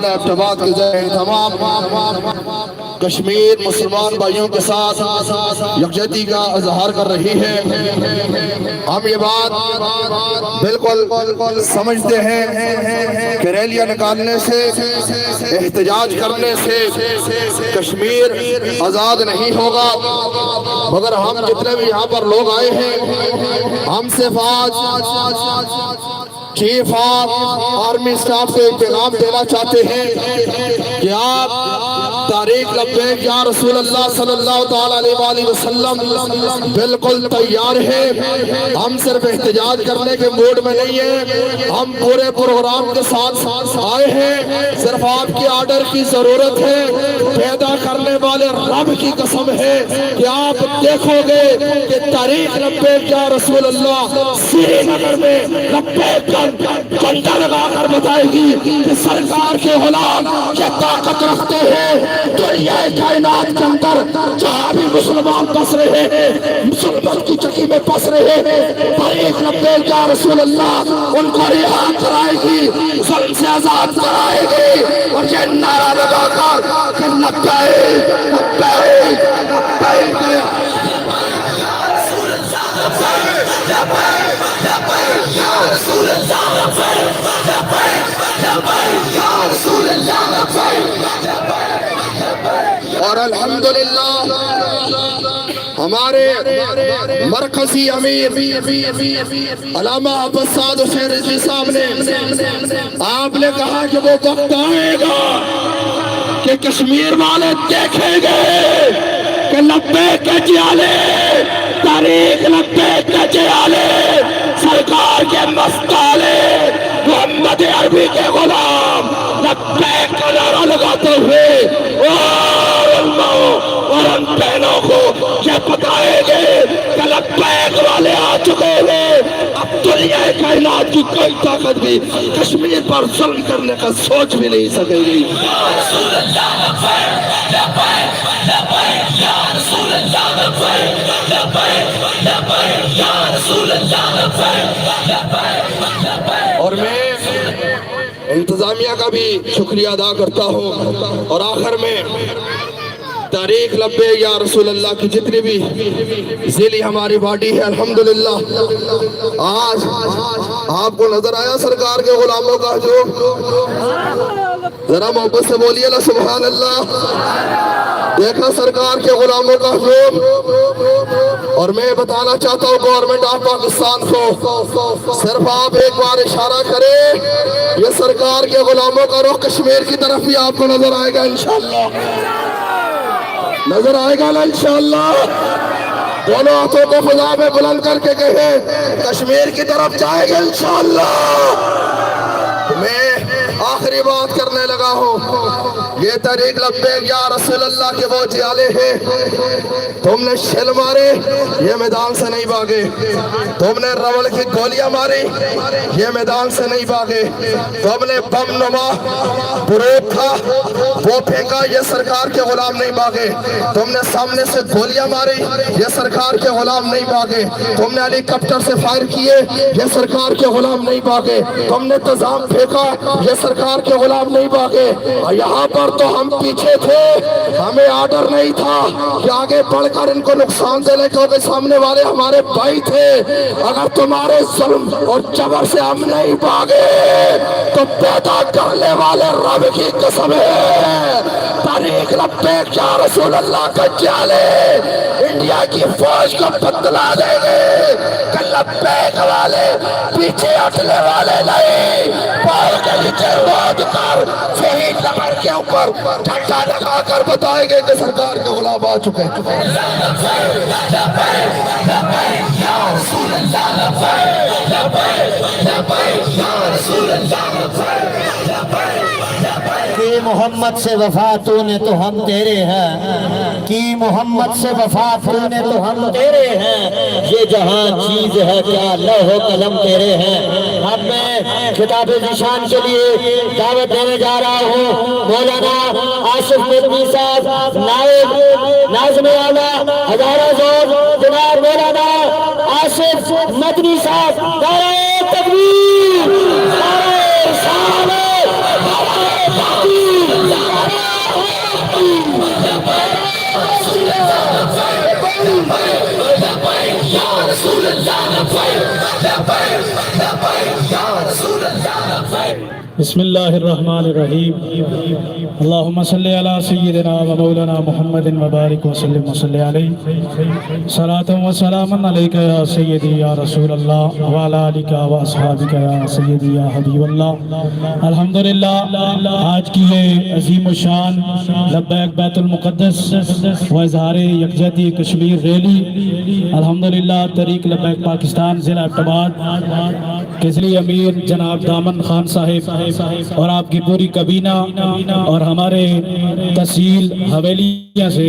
ضلع ابتباد کے ذریعے تمام کشمیر مسلمان بھائیوں کے ساتھ یکجہتی کا اظہار کر رہی ہے۔ ہم یہ بات بالکل سمجھتے ہیں کہ ریلیاں نکالنے سے، احتجاج کرنے سے کشمیر آزاد نہیں ہوگا۔ مگر ہم جتنے بھی یہاں پر لوگ آئے ہیں، ہم سے فاج چیف آف آرمی سٹاف سے ایک پیغام دینا چاہتے ہیں کہ آپ تاریخ لبیک یا رسول اللہ صلی اللہ تعالیٰ علیہ وسلم بالکل تیار ہے۔ ہم صرف احتجاج کرنے کے موڈ میں نہیں ہیں۔ ہم پورے پروگرام کے ساتھ آئے ہیں۔ صرف آپ کی آرڈر کی ضرورت ہے۔ پیدا کرنے والے رب کی قسم ہے کہ آپ دیکھو گے کہ تاریخ لبیک یا رسول اللہ سری نگر میں لبیک جھنڈا لگا کر بتائے گی کہ سرکار کے غلام یہ طاقت رکھتے ہیں۔ دنیا کائنات کے اندر جہاں بھی مسلمان پس رہے ہیں، مسلمان کی چکی میں پس رہے ہیں تاریخ لبیک یا رسول اللہ، ان کو رہا کرائے گی، ظلم سے آزاد کرائے گی، اور یہ نعرہ لگا کر کہ لبیک لبیک لبیک اور الحمدللہ۔ ہمارے مرکزی امیر علامہ عباساد حسین رضی صاحب نے آپ نے کہا کہ وہ وقت آئے گا کہ کشمیر والے دیکھیں گے کہ لبے کے جیالے، تاریخ لبے کے جیالے، سرکار کے مستالے، محمد عربی کے غلام، لبے کہ والے آ چکے ہیں اب دنیا کائنات کی کوئی طاقت بھی کشمیر پر ظلم کرنے کا سوچ بھی نہیں سکے گی۔ اور میں انتظامیہ کا بھی شکریہ ادا کرتا ہوں۔ اور آخر میں تاریخ لبے یا رسول اللہ کی جتنی بھی ذیلی ہماری باڈی ہے، الحمدللہ۔ آج آپ کو نظر آیا سرکار کے غلاموں کا جو ذرا محبت سے بولیے نا سبحان اللہ دیکھا سرکار کے غلاموں کا ہجوم اور میں بتانا چاہتا ہوں گورنمنٹ آف پاکستان کو صرف آپ ایک بار اشارہ کریں، یہ سرکار کے غلاموں کا رخ کشمیر کی طرف بھی آپ کو نظر آئے گا، انشاءاللہ۔ نظر آئے گا نا انشاءاللہ۔ دونوں ہاتھوں کو فضا میں بلند کر کے کہیں کشمیر کی طرف جائے گا انشاءاللہ۔ میں آخری بات کرنے لگا ہوں۔ یہ طریق لبیک یا رسول اللہ کے وہ جیالے ہیں۔ تم نے شل مارے، یہ میدان سے نہیں بھاگے۔ تم نے رول کی گولیاں ماری، یہ میدان سے نہیں بھاگے۔ تم نے بم نما، بروک تھا، وہ پھینکا، یہ سرکار کے غلام نہیں بھاگے۔ تم نے سامنے سے گولیاں ماری، یہ سرکار کے غلام نہیں بھاگے۔ تم نے ہیلی کاپٹر سے فائر کیے، یہ سرکار کے غلام نہیں بھاگے۔ تم نے تزام پھینکا، یہ سرکار کے غلام نہیں بھاگے۔ یہاں پر تو ہم پیچھے تھے، ہمیں آرڈر نہیں تھا کہ آگے بڑھ کر ان کو نقصان دینے کیونکہ سامنے والے ہمارے بھائی تھے۔ اگر تمہارے ظلم اور جبر سے ہم نہیں بھاگے، تو پیدا کرنے والے رب کی قسم ہے۔ تاریخ لبیک یا رسول اللہ کا جالے۔ انڈیا کی فوج کو بدلا دیں گے کہ لبیک والے پیچھے ہٹنے والے نہیں۔ پاؤ کے نیچے روڈ کر شہید نمبر کے اوپر پر جھنڈا لگا کر بتائیں گے کہ سرکار کے غلام آ چکے کی محمد سے وفا تو نے تو ہم تیرے ہیں۔ کی محمد سے وفا تو نے تو ہم تیرے ہیں۔ یہ جہاں چیز ہے، کیا لوہ قلم تیرے ہیں۔ اب میں خطاب نشان کے لیے دعوت دینے جا رہا ہوں۔ مولانا آصف مدنی صاحب، نائب ناظم اعلیٰ ہزارہ زور، جناب مولانا آصف مدنی صاحب نعرہ Rasul Allah, the fire, the fire, the fire, Ya Rasul the fire. بسم الله الرحمن الرحيم اللهم صل على سيدنا ومولانا محمد وبارك وسلم وصل عليه صلاة و وسلام عليك يا سيدي يا رسول اللہ الله وعلى آلك وأصحابك يا سيدي يا حبيب الله الحمدللہ، آج کی یہ عظیم الشان لبیک بیت المقدس و اظہار یکجہتی کشمیر ریلی۔ الحمدللہ، طریق لبیک پاکستان، ضلع احتماد کیسری امیر جناب دامن خان صاحب۔ اور آپ کی پوری کبینہ اور ہمارے تحصیل حویلیہ سے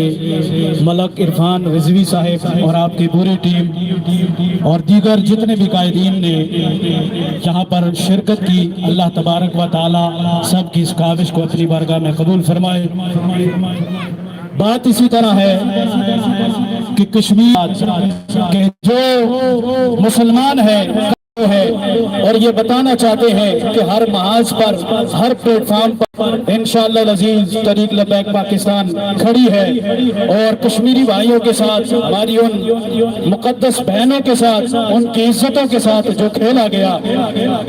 ملک عرفان رضوی صاحب اور آپ کی پوری ٹیم اور دیگر جتنے بھی قائدین نے یہاں پر شرکت کی، اللہ تبارک و تعالی سب کی اس کاوش کو اپنی بارگاہ میں قبول فرمائے۔ بات اسی طرح ہے کہ کشمیر کہ جو مسلمان ہے ہے اور یہ بتانا چاہتے ہیں کہ ہر محاذ پر، ہر پلیٹ فارم پر انشاءاللہ العزیز طریق لبیک پاکستان کھڑی ہے۔ اور کشمیری بھائیوں کے ساتھ، ہماری ان مقدس بہنوں کے ساتھ، ان کی عزتوں کے ساتھ جو کھیلا گیا،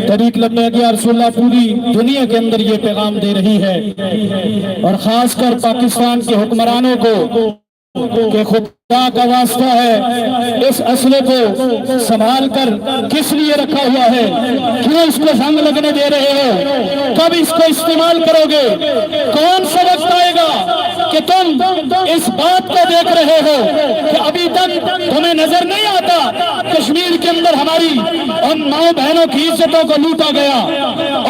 طریق لبیک یا رسول اللہ پوری دنیا کے اندر یہ پیغام دے رہی ہے۔ اور خاص کر پاکستان کے حکمرانوں کو کہ خدا کا واسطہ ہے۔ اس اسلحے کو سنبھال کر کس لیے رکھا ہوا ہے؟ کیوں اس کو زنگ لگنے دے رہے ہو؟ کب اس کو استعمال کرو گے؟ کون سا وقت آئے گا کہ تم اس بات کو دیکھ رہے ہو کہ ابھی تک تمہیں نظر نہیں آتا کشمیر کے اندر ہماری ان ماؤں بہنوں کی عزتوں کو لوٹا گیا،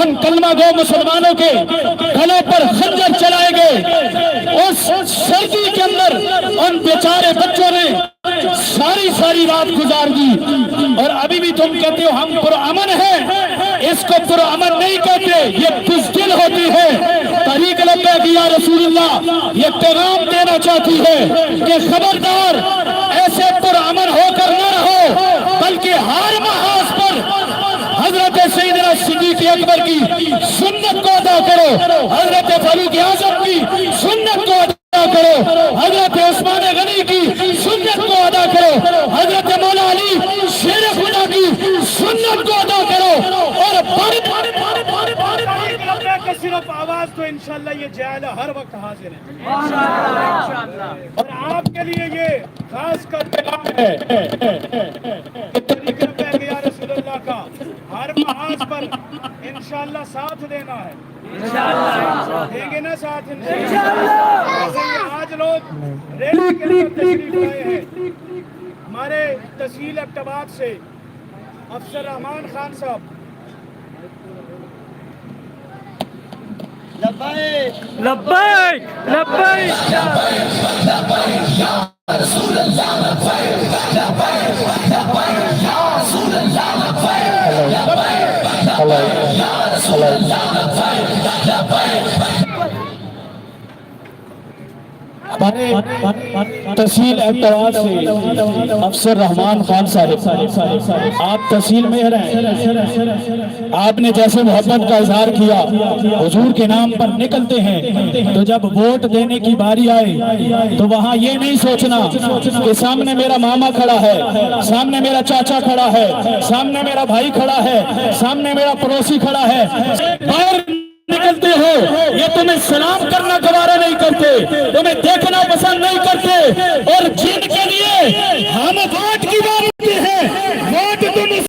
ان کلمہ گو مسلمانوں کے گلوں پر خنجر چلائے گئے۔ اس سردی کے اندر ان بیچارے بچوں نے ساری ساری رات گزار دی اور ابھی بھی تم کہتے ہو ہم پرامن ہیں۔ اس کو پرامن نہیں کہتے، یہ بزدل ہوتی ہے۔ طریق لبے کی یا رسول اللہ، یہ پیغام دینا چاہتی ہے کہ خبردار، ایسے پرامن ہو کر نہ رہو، بلکہ ہر محاذ پر حضرت سیدنا صدیق اکبر کی سنت کو ادا کرو، حضرت فاروق اعظم کی سنت کو ادا کرو۔ حضرت عثمان غنی کی سنت کو ادا کرو۔ حضرت مولا علی شیر خدا کی سنت کو ادا کرو۔ اور کا صرف آواز تو انشاءاللہ یہ جائلہ ہر وقت حاضر ہے اور آپ کے لیے یہ خاص کر پیغام ہے کہ طریق لبیک یا رسول اللہ کا ہر محاذ پر انشاءاللہ ساتھ دینا ہے۔ دیں گے نا ساتھ انشاءاللہ جیسے کہ آج لوگ ریلی کے اندر تشریف لائے ہیں ہمارے تحصیل اکتباد سے افسر رحمان خان صاحب۔ لبیک لبیک۔ ہمارے تحصیل احتواز سے افسر رحمان خان صاحب، آپ تحصیل میں رہیں۔ آپ نے جیسے محبت کا اظہار کیا، حضور کے نام پر نکلتے ہیں، تو جب ووٹ دینے کی باری آئے، تو وہاں یہ نہیں سوچنا کہ سامنے میرا ماما کھڑا ہے، سامنے میرا چاچا کھڑا ہے، سامنے میرا بھائی کھڑا ہے، سامنے میرا پڑوسی کھڑا ہے۔ چلتے ہو، یہ تمہیں سلام کرنا گوارا نہیں کرتے، تمہیں دیکھنا پسند نہیں کرتے، اور جن کے لیے ہم